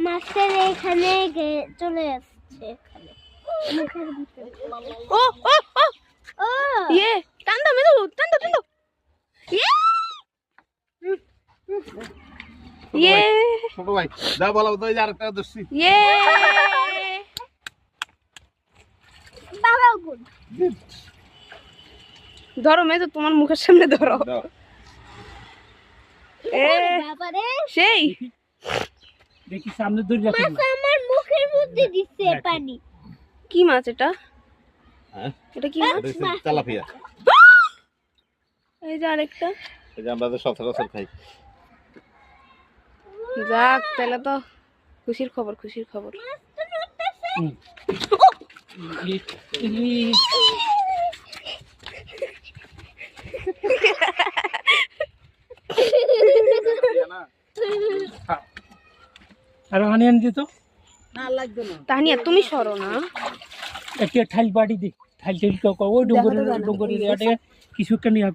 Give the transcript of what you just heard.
মাছের এখানে চলে আসছে এখানে। ও ও ও! ও! ইয়ে টান দাও মেদু টান দাও টান দাও। ইয়ে! ইয়ে! ছোট ভাই যা বলা তো যে আরেকটা দর্শি ইয়ে! বাবা গুড ধরো মেদু তোমার মুখের সামনে ধরো। এ বাবা রে সেই। দেখি সামনে দূরে রাখেন মাছ আমার মুখের মধ্যে দিচ্ছে পানি। কি মাছ এটা? হ্যাঁ? এটা কি মাছ? তেলাপিয়া। এই যে আরেকটা। এই যে আমরা তো সচরাচর খাই। যাক তাহলে তো খুশির খবর খুশির খবর। আর আনিয়ান দিত তাহানিয়া তুমি সরো না। একটা ঠাইল বাড়ি দি ঠাইল ঠাইল ওই ডুঙ্গরের ডুঙ্গরের কিছু একটা নিয়ে